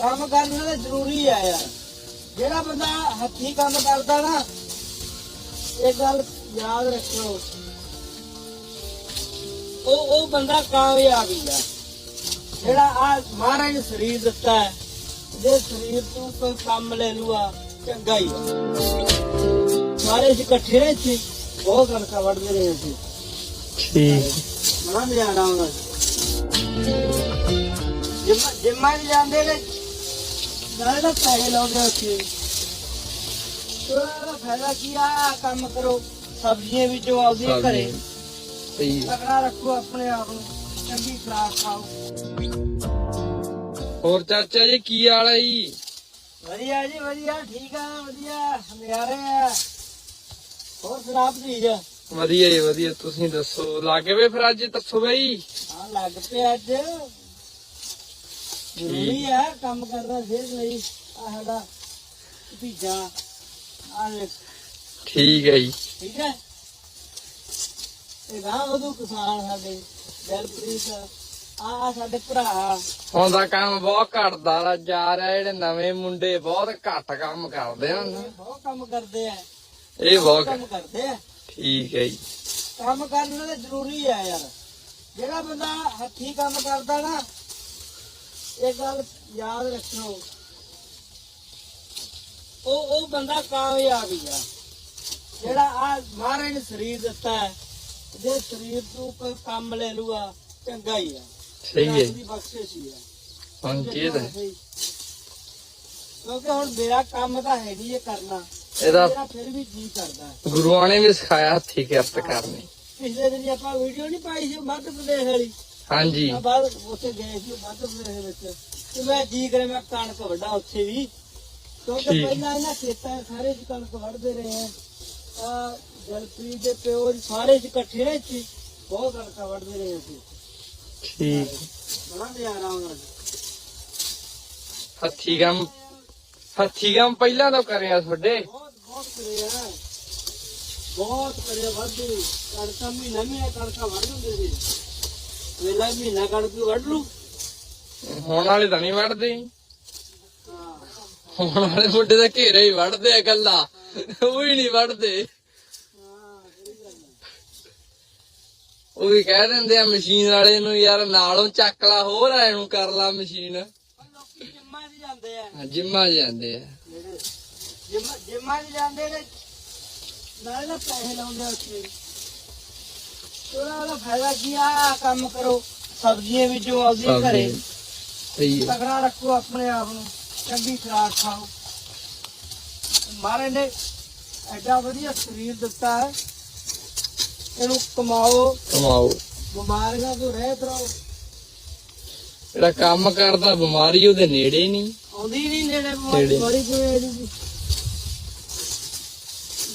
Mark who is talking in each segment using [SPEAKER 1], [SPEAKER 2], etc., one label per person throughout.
[SPEAKER 1] ਕੰਮ ਕਰਨਾ ਤਾਂ ਜ਼ਰੂਰੀ ਆ ਯਾਰ। ਜਿਹੜਾ ਬੰਦਾ ਹੱਥੀਂ ਕੰਮ ਕਰਦਾ ਨਾ ਇਹ ਗੱਲ ਯਾਦ ਰੱਖਿਓ। ਉਹ ਉਹ ਬੰਦਾ ਕਾਮਯਾਬ ਹੀ ਆ। ਜਿਹੜਾ ਆ ਮਹਾਰਾਜ ਨੇ ਸਰੀਰ ਦਿੱਤਾ ਹੈ ਜੇ ਸਰੀਰ ਤੋਂ ਕੋਈ ਕੰਮ ਲੈ ਲੂਆ ਚੰਗਾ ਹੀ ਸਾਰੇ ਇਕੱਠੇ ਰਹੇ ਸੀ ਬਹੁਤ ਕਣਕਾਂ ਵੱਢਦੇ ਰਹੇ ਸੀ।
[SPEAKER 2] ਠੀਕ।
[SPEAKER 1] ਨਜ਼ਾਰਾ ਆਉਂਦਾ ਜਿੰਮਾ ਜਿੰਮਾ ਜਾਂਦੇ ਨੇ ਨਾਲੇ ਤਾਂ ਪੈਸੇ ਲਾਉਂਦੇ ਉੱਥੇ। ਉਹਦਾ ਫਾਇਦਾ ਕੀ ਆ ਕੰਮ ਕਰੋ ਸਬਜ਼ੀਆਂ ਵਿੱਚੋਂ ਆਉਂਦੀਆਂ ਘਰੇ।
[SPEAKER 2] ਸਹੀ
[SPEAKER 1] ਤਕੜਾ ਰੱਖੋ ਆਪਣੇ ਆਪ ਨੂੰ ਚੰਗੀ ਖੁਰਾਕ ਖਾਓ।
[SPEAKER 2] ਹੋਰ ਚਾਚਾ ਜੀ ਕੀ ਹਾਲ ਹੈ ਜੀ?
[SPEAKER 1] ਵਧੀਆ ਜੀ ਵਧੀਆ। ਠੀਕ ਆ ਵਧੀਆ। ਨਜ਼ਾਰੇ ਆ। ਹੋਰ ਸੁਣਾ ਭਤੀਜ?
[SPEAKER 2] ਵਧੀਆ ਜੀ ਵਧੀਆ। ਤੁਸੀਂ ਦੱਸੋ ਲਾਗੇ ਵੇ ਫਿਰ ਅੱਜ ਦੱਸੋ ਬਈ।
[SPEAKER 1] ਹਾਂ ਲੱਗ ਪਿਆ ਅੱਜ। ਜ਼ਰੂਰੀ ਆ ਕੰਮ ਕਰਨਾ ਸਿਹਤ ਲਈ। ਆ ਸਾਡਾ ਭਤੀਜਾ ਆ ਵੇਖ,
[SPEAKER 2] ਠੀਕ ਹੈ ਜੀ।
[SPEAKER 1] ਠੀਕ ਹੈ? ਇਹ ਗਾਂ ਉਹਦੋਂ ਕਿਸਾਨ ਸਾਡੇ ਦਿਲਪ੍ਰੀਤ ਆ ਸਾਡੇ ਭਰਾ।
[SPEAKER 2] ਹੁਣ ਕੰਮ ਬਹੁਤ ਘਟਦਾ ਜਾ ਰਿਹਾ ਜਿਹੜੇ ਨਵੇਂ ਮੁੰਡੇ ਬਹੁਤ ਘੱਟ ਕੰਮ ਕਰਦੇ ਹਨ
[SPEAKER 1] ਬਹੁਤ ਕੰਮ ਕਰਦੇ ਆ।
[SPEAKER 2] ਇਹ ਬਹੁਤ
[SPEAKER 1] ਕੰਮ ਕਰਦੇ ਆ।
[SPEAKER 2] ਠੀਕ ਹੈ ਜੀ।
[SPEAKER 1] ਕੰਮ ਕਰਨਾ ਤਾਂ ਜ਼ਰੂਰੀ ਆ ਯਾਰ। ਜਿਹੜਾ ਬੰਦਾ ਹੱਥੀਂ ਕੰਮ ਕਰਦਾ ਨਾ ਇਹ ਗੱਲ ਯਾਦ ਰੱਖਿਓ। ਉਹ ਉਹ ਬੰਦਾ ਕਾਮਯਾਬ ਹੀ ਆ। ਜਿਹੜਾ ਆ ਮਹਾਰਾਜ ਨੇ ਸਰੀਰ ਦਿੱਤਾ ਹੈ ਜੇ ਸਰੀਰ ਤੋਂ ਕੋਈ ਕੰਮ ਲੈ ਲੂਆ ਚੰਗਾ ਹੀ ਆ।
[SPEAKER 2] ਸਹੀ ਹੈ।
[SPEAKER 1] ਦੀ ਬਖਸ਼ਿਸ਼ ਹੀ ਆ।
[SPEAKER 2] ਹੁਣ ਕੀ ਹੈ।
[SPEAKER 1] ਕਿਉਂਕਿ ਹੁਣ ਮੇਰਾ ਕੰਮ ਤਾਂ ਹੈ ਨਹੀਂ ਇਹ ਕਰਨਾ।
[SPEAKER 2] ਇਹਦਾ
[SPEAKER 1] ਫਿਰ ਵੀ ਜੀ ਕਰਦਾ।
[SPEAKER 2] ਗੁਰੂਆਂ ਨੇ ਵੀ ਸਿਖਾਇਆ ਹੱਥੀ ਕਿਰਤ ਕਰਨੀ।
[SPEAKER 1] ਪਿਛਲੇ ਦਿਨ ਆਪਾਂ ਵੀਡੀਓ ਨਹੀਂ ਪਾਈ ਸੀ ਮੱਧ ਪ੍ਰਦੇਸ਼ ਵਾਲੀ।
[SPEAKER 2] ਹਾਂਜੀ।
[SPEAKER 1] ਆ ਬਾਅਦ ਉੱਥੇ ਗਏ ਸੀ ਮੱਧ ਪ੍ਰਦੇਸ਼ ਵਿੱਚ। ਤੇ ਮੈਂ ਜੀ ਕਰੇ ਮੈਂ ਕਣਕ ਵੱਢਾ ਉੱਥੇ ਵੀ। ਕਿਉਂਕਿ
[SPEAKER 2] ਠੀਕ।
[SPEAKER 1] ਪਹਿਲਾਂ ਇਹਨਾਂ ਖੇਤਾਂ ਸਾਰੇ ਚ ਕਣਕ ਵੱਢਦੇ ਰਹੇ ਆ। ਆ ਜਲਪ੍ਰੀਤ ਦੇ ਪਿਓ ਜੀ ਸਾਰੇ ਚ ਇਕੱਠੇ ਰਹੇ ਸੀ ਬਹੁਤ ਕਣਕਾਂ ਵੱਢਦੇ ਰਹੇ ਸੀ
[SPEAKER 2] ਠੀਕ।
[SPEAKER 1] ਬੜਾ ਨਜ਼ਾਰਾ ਆਉਂਦਾ ਸੀ
[SPEAKER 2] ਹੱਥੀ ਕੰਮ ਹੱਥੀ ਕੰਮ ਪਹਿਲਾਂ ਤੋਂ ਕਰਿਆ ਤੁਹਾਡੇ?
[SPEAKER 1] ਬਹੁਤ ਬਹੁਤ ਕਰਿਆ ਬਹੁਤ ਕਰਿਆ ਵਾਧੂ। ਕਣਕਾਂ ਮਹੀਨਾ ਮਹੀਨਾ ਕਣਕਾਂ ਵੱਢ ਦਿੰਦੇ ਸੀ। ਵੇਲਾ ਮਹੀਨਾ ਕਣਕ ਵੱਢ ਲੂ
[SPEAKER 2] ਹੁਣ ਵਾਲੇ ਤਾਂ ਨਹੀਂ ਵੜਦੇ
[SPEAKER 1] ਹਾਂ
[SPEAKER 2] ਹੁਣ ਵਾਲੇ ਮੁੰਡੇ ਤਾਂ ਘੇਰੇ ਹੀ ਵੜਦੇ ਆ ਗੱਲਾਂ ਉਹ ਹੀ ਨਹੀਂ
[SPEAKER 1] ਹਾਂ ਹੈ
[SPEAKER 2] ਉਹ ਵੀ ਕਹਿ ਦਿੰਦੇ ਆ ਮਸ਼ੀਨ ਵਾਲੇ ਨੂੰ ਯਾਰ ਨਾਲੋਂ ਚੱਕ ਲਾ ਹੋਰ ਐ ਨੂੰ ਕਰ ਲਾ ਮਸ਼ੀਨ।
[SPEAKER 1] ਲੋਕੀ ਜਿੰਮਾਂ 'ਚ ਜਾਂਦੇ ਆ।
[SPEAKER 2] ਹਾਂ, ਜਿੰਮਾਂ ਜਾਂਦੇ ਆ।
[SPEAKER 1] ਜਿੰਮਾਂ ਜਿੰਮਾਂ 'ਚ ਜਾਂਦੇ ਨੇ ਨਾਲੇ ਨਾ ਪੈਸੇ ਲਾਉਂਦੇ ਆ ਉੱਥੇ। ਫਾਇਦਾ ਕੀ ਆ? ਕੰਮ ਕਰੋ। ਸਬਜ਼ੀਆਂ ਵਿੱਚੋਂ ਆਉਂਦੀਆਂ ਘਰੇ
[SPEAKER 2] ਸਹੀ ਹੈ।
[SPEAKER 1] ਤਕੜਾ ਰੱਖੋ ਆਪਣੇ ਆਪ ਨੂੰ। ਚੰਗੀ ਖੁਰਾਕ ਖਾਓ। ਮਹਾਰਾਜ ਨੇ ਐਡਾ ਵਧੀਆ ਸਰੀਰ ਦਿੱਤਾ ਹੈ। ਇਹਨੂੰ ਕਮਾਓ।
[SPEAKER 2] ਕਮਾਓ।
[SPEAKER 1] ਬਿਮਾਰੀਆਂ ਤੋਂ ਰਹਿਤ ਰਹੋ।
[SPEAKER 2] ਜਿਹੜਾ ਕੰਮ ਕਰਦਾ ਬਿਮਾਰੀ ਉਹਦੇ ਨੇੜੇ ਨਹੀਂ।
[SPEAKER 1] ਆਉਂਦੀ ਨਹੀਂ ਨੇੜੇ। ਬਿਮਾਰੀ ਕੋਈ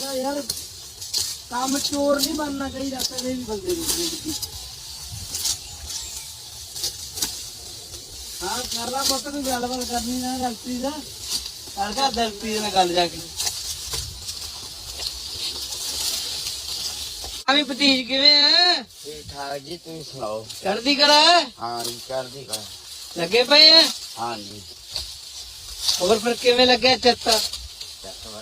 [SPEAKER 1] ਦਾ ਯਾਰ ਕੰਮ ਚੋਰ ਨਹੀਂ ਬਣਨਾ ਚਾਹੀਦਾ ਕਦੇ ਵੀ ਬੰਦੇ ਨੂੰ ਜ਼ਿੰਦਗੀ। ਹਾਂ ਕਰ ਲਾ ਪੁੱਤ ਨੂੰ ਗੱਲਬਾਤ ਕਰਨੀ ਨਾ ਗਲਤੀ ਦਾ। ਕਰ ਕਰ ਦਲਪੀ ਨਾਲ ਗੱਲ ਜਾ ਕੇ। ਆਵੀ ਭਤੀਜ ਕਿਵੇਂ ਆ?
[SPEAKER 3] ਠੀਕ ਠਾਕ ਜੀ ਤੁਸੀਂ ਸੁਣਾਓ?
[SPEAKER 1] ਕਰਦੀ ਕਰਾ
[SPEAKER 3] ਹਾਂ ਜੀ ਕਰਦੀ ਕਰ
[SPEAKER 1] ਲੱਗੇ ਪਏ ਆ?
[SPEAKER 3] ਹਾਂ ਜੀ।
[SPEAKER 1] ਹੋਰ ਫਿਰ ਕਿਵੇਂ ਲੱਗਿਆ ਚੱਤਾ?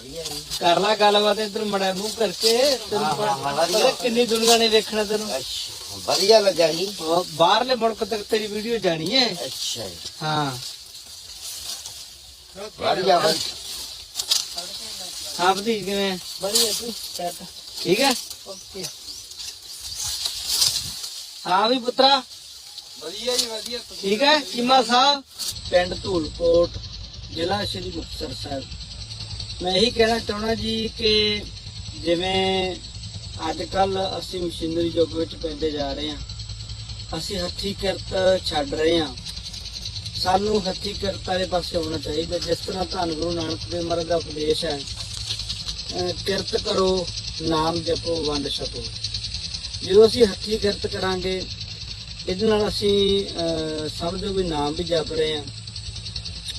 [SPEAKER 3] ਵਧੀਆ ਜੀ
[SPEAKER 1] ਕਰ ਲਾ ਗੱਲਬਾਤ ਇਧਰ ਮੜਾ ਮੂੰਹ ਕਰਕੇ। ਤੈਨੂੰ
[SPEAKER 3] ਹਾਂ, ਹਾਂ,
[SPEAKER 1] ਪਤਾ
[SPEAKER 3] ਵਧੀਆ।
[SPEAKER 1] ਕਿੰਨੀ ਦੁਨੀਆ ਨੇ ਵੇਖਣਾ ਤੈਨੂੰ।
[SPEAKER 3] ਅੱਛਾ ਵਧੀਆ ਲੱਗਾ ਜੀ।
[SPEAKER 1] ਉਹ ਬਾਹਰਲੇ ਮੁਲਕ ਤੱਕ ਤੇਰੀ ਵੀਡੀਓ ਜਾਣੀ ਹੈ।
[SPEAKER 3] ਅੱਛਾ ਜੀ।
[SPEAKER 1] ਹਾਂ।
[SPEAKER 3] ਵਧੀਆ ਵਧੀਆ।
[SPEAKER 1] ਹਾਂ ਭਤੀਜ ਕਿਵੇਂ ਵਧੀਆ ਤੂੰ ਠੀਕ ਹੈ? ਓਕੇ। ਹਾਂ ਵੀ ਪੁੱਤਰਾ।
[SPEAKER 2] ਵਧੀਆ ਜੀ ਵਧੀਆ।
[SPEAKER 1] ਠੀਕ ਹੈ? ਚੀਮਾ ਸਾਹਿਬ। ਪਿੰਡ ਧੂਲਕੋਟ ਜ਼ਿਲ੍ਹਾ ਸ਼੍ਰੀ ਮੁਕਤਸਰ ਸਾਹਿਬ। ਮੈਂ ਇਹੀ ਕਹਿਣਾ ਚਾਹੁੰਦਾ ਜੀ ਕਿ ਜਿਵੇਂ ਅੱਜ ਕੱਲ ਅਸੀਂ ਮਸ਼ੀਨਰੀ ਯੁੱਗ ਵਿੱਚ ਪੈਂਦੇ ਜਾ ਰਹੇ ਹਾਂ ਅਸੀਂ ਹੱਥੀ ਕਿਰਤ ਛੱਡ ਰਹੇ ਹਾਂ। ਸਾਨੂੰ ਹੱਥੀ ਕਿਰਤ ਵਾਲੇ ਪਾਸੇ ਹੋਣਾ ਚਾਹੀਦਾ ਜਿਸ ਤਰ੍ਹਾਂ ਧੰਨ ਗੁਰੂ ਨਾਨਕ ਦੇਵ ਮਹਾਰਾਜ ਦਾ ਉਪਦੇਸ਼ ਹੈ ਕਿਰਤ ਕਰੋ ਨਾਮ ਜਪੋ ਵੰਡ ਛਕੋ। ਜਦੋਂ ਅਸੀਂ ਹੱਥੀ ਕਿਰਤ ਕਰਾਂਗੇ ਇਹਦੇ ਨਾਲ ਅਸੀਂ ਅਹ, ਸਮਝੋ ਵੀ ਨਾਮ ਵੀ ਜਪ ਰਹੇ ਹਾਂ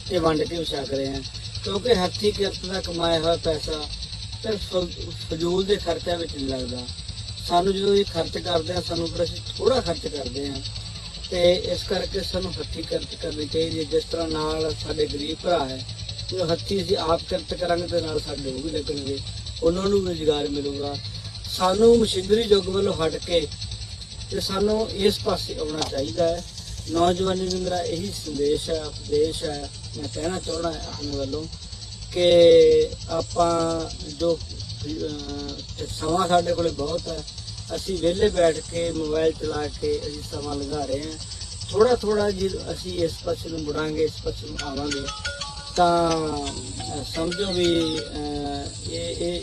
[SPEAKER 1] ਤੇ ਵੰਡ ਕੇ ਵੀ ਛਕ ਰਹੇ ਹਾਂ। ਕਿਉਂਕਿ ਹੱਥੀ ਕਿਰਤ ਦਾ ਕਮਾਇਆ ਹੋਇਆ ਪੈਸਾ ਤੇ ਫਜ਼ੂਲ ਦੇ ਖਰਚਿਆਂ ਵਿੱਚ ਨਹੀਂ ਲੱਗਦਾ। ਸਾਨੂੰ ਜਦੋਂ ਇਹ ਖਰਚ ਕਰਦੇ ਹਾਂ ਸਾਨੂੰ ਬੜਾ ਥੋੜਾ ਖਰਚ ਕਰਦੇ ਹਾਂ ਤੇ ਇਸ ਕਰਕੇ ਸਾਨੂੰ ਹੱਥੀਂ ਕਿਰਤ ਕਰਨੀ ਚਾਹੀਦੀ ਹੈ। ਜਿਸ ਤਰ੍ਹਾਂ ਨਾਲ ਸਾਡੇ ਗਰੀਬ ਭਰਾ ਹੈ ਜੋ ਹੱਥੀਂ ਅਸੀਂ ਆਪ ਕਿਰਤ ਕਰਾਂਗੇ ਤੇ ਨਾਲ ਸਾਡੇ ਉਹ ਵੀ ਲੱਗਣਗੇ। ਉਹਨਾਂ ਨੂੰ ਰੁਜ਼ਗਾਰ ਮਿਲੂਗਾ। ਸਾਨੂੰ ਮਸ਼ੀਨਰੀ ਯੁੱਗ ਵੱਲੋਂ ਹਟ ਕੇ ਤੇ ਸਾਨੂੰ ਇਸ ਪਾਸੇ ਆਉਣਾ ਚਾਹੀਦਾ ਹੈ। ਨੌਜਵਾਨੀ ਨੂੰ ਮੇਰਾ ਇਹੀ ਸੰਦੇਸ਼ ਹੈ ਉਪਦੇਸ਼ ਹੈ ਮੈਂ ਕਹਿਣਾ ਚਾਹੁੰਦਾ ਆਪਣੇ ਵੱਲੋਂ ਕਿ ਆਪਾਂ ਜੋ ਸਮਾਂ ਸਾਡੇ ਕੋਲੇ ਬਹੁਤ ਹੈ ਅਸੀਂ ਵਿਹਲੇ ਬੈਠ ਕੇ ਮੋਬਾਈਲ ਚਲਾ ਕੇ ਅਸੀਂ ਸਮਾਂ ਲਗਾ ਰਹੇ ਹਾਂ। ਥੋੜਾ ਥੋੜਾ ਜੀ ਅਸੀਂ ਇਸ ਪਾਸੇ ਨੂੰ ਮੁੜਾਂਗੇ ਇਸ ਪਾਸੇ ਨੂੰ ਆਵਾਂਗੇ ਤਾਂ ਸਮਝੋ ਵੀ ਅਹ, ਇਹ ਇਹ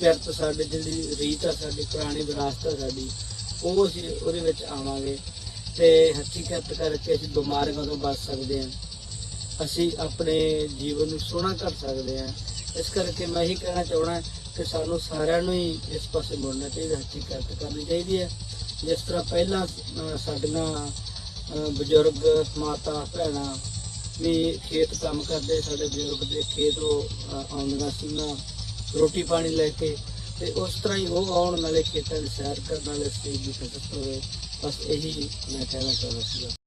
[SPEAKER 1] ਪਿਆਰਤ ਸਾਡੇ ਜਿਹੜੀ ਰੀਤ ਆ ਸਾਡੀ ਪੁਰਾਣੀ ਵਿਰਾਸਤ ਆ ਸਾਡੀ ਉਹ ਅਸੀਂ ਉਹਦੇ ਵਿੱਚ ਆਵਾਂਗੇ। ਤੇ ਹੱਥੀਂ ਕਰਕੇ ਅਸੀਂ ਬਿਮਾਰੀਆਂ ਤੋਂ ਬਚ ਸਕਦੇ ਹਾਂ? ਅਸੀਂ ਆਪਣੇ ਜੀਵਨ ਨੂੰ ਸੋਹਣਾ ਕਰ ਸਕਦੇ ਹਾਂ। ਇਸ ਕਰਕੇ ਮੈਂ ਇਹੀ ਕਹਿਣਾ ਚਾਹਣਾ ਕਿ ਸਾਨੂੰ ਸਾਰਿਆਂ ਨੂੰ ਹੀ ਇਸ ਪਾਸੇ ਮੁੜਨਾ ਚਾਹੀਦਾ, ਹੱਥੀਂ ਕਿਰਤ ਕਰਨੀ ਚਾਹੀਦੀ ਹੈ। ਜਿਸ ਤਰ੍ਹਾਂ ਪਹਿਲਾਂ ਸਾਡੀਆਂ ਬਜ਼ੁਰਗ ਮਾਤਾ ਭੈਣਾਂ ਵੀ ਖੇਤ ਕੰਮ ਕਰਦੇ, ਸਾਡੇ ਬਜ਼ੁਰਗ ਦੇ ਖੇਤੋਂ ਆਉਂਦੀਆਂ ਸੀਗੀਆਂ ਰੋਟੀ ਪਾਣੀ ਲੈ ਕੇ ਤੇ ਉਸ ਤਰ੍ਹਾਂ ਹੀ ਉਹ ਆਉਣ ਵਾਲੇ ਖੇਤਾਂ ਦੀ ਸੈਰ ਕਰਨ ਵਾਲੇ ਸਟੇਜ ਦੀ ਕਸਰਤ ਹੋਵੇ। ਬਸ ਇਹੀ ਮੈਂ ਕਹਿਣਾ ਚਾਹੁੰਦਾ ਸੀਗਾ